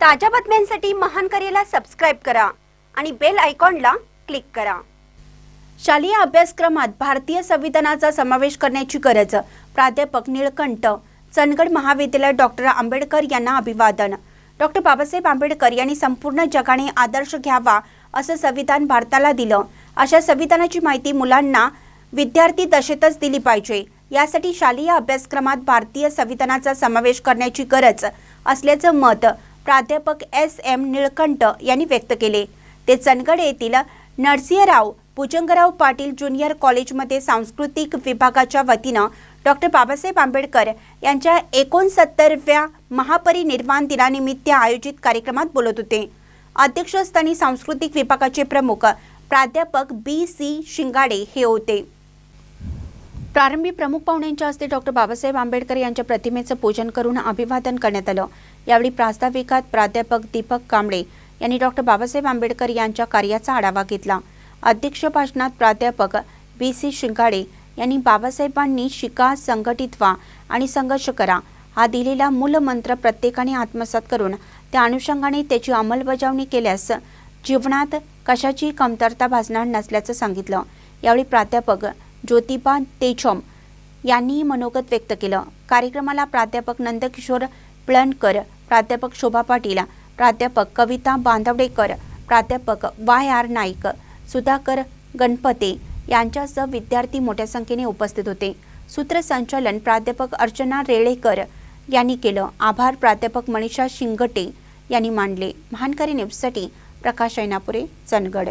ताज्या बातम्यांसाठी महान करेला सबस्क्राईब करा आणि बेल आयकॉनला क्लिक करा. शालेय अभ्यासक्रमात भारतीय संविधानाचा समावेश करण्याची गरज प्राध्यापक निळकंठ चंदगड महाविद्यालय डॉक्टर आंबेडकर यांना अभिवादन. डॉक्टर बाबासाहेब आंबेडकर यांनी संपूर्ण जगाने आदर्श घ्यावा असं संविधान भारताला दिलं. अशा संविधानाची माहिती मुलांना विद्यार्थी दशेतच दिली पाहिजे. यासाठी शालेय अभ्यासक्रमात भारतीय संविधानाचा समावेश करण्याची गरज असल्याचं मत प्राध्यापक एस एम निळकंठ यांनी व्यक्त केले. ते चंदगड येथील नरसिंहराव भुजंगराव पाटील ज्युनियर कॉलेजमध्ये सांस्कृतिक विभागाच्या वतीनं डॉक्टर बाबासाहेब आंबेडकर यांच्या एकोणसत्तरव्या महापरिनिर्वाण दिनानिमित्त आयोजित कार्यक्रमात बोलत होते. अध्यक्षस्थानी सांस्कृतिक विभागाचे प्रमुख प्राध्यापक बी सी शिंगाडे हे होते. प्रारंभी प्रमुख पाहुण्यांच्या हस्ते डॉक्टर बाबासाहेब आंबेडकर यांच्या प्रतिमेचं पूजन करून अभिवादन करण्यात आलं. यावेळी प्रास्ताविकात प्राध्यापक दीपक कांबळे यांनी डॉक्टर बाबासाहेब आंबेडकर यांच्या कार्याचा आढावा घेतला. अध्यक्ष भाषणात प्राध्यापक बी सी शिंगाडे यांनी बाबासाहेबांनी शिका संघटित व्हा आणि संघर्ष करा हा दिलेला मूलमंत्र प्रत्येकाने आत्मसात करून त्या अनुषंगाने त्याची अंमलबजावणी केल्यास जीवनात कशाची कमतरता भासणार नसल्याचं सांगितलं. यावेळी प्राध्यापक ज्योतिबा तेचम यांनी मनोगत व्यक्त केलं. कार्यक्रमाला प्राध्यापक नंदकिशोर प्लणकर प्राध्यापक शोभा पाटील प्राध्यापक कविता बांधवडेकर प्राध्यापक वाय आर नाईक सुधाकर गणपते यांच्यासह विद्यार्थी मोठ्या संख्येने उपस्थित होते. सूत्रसंचालन प्राध्यापक अर्चना रेळेकर यांनी केलं. आभार प्राध्यापक मनीषा शिंगटे यांनी मांडले. महानकारी न्यूजसाठी प्रकाश ऐनापुरे चंदगड.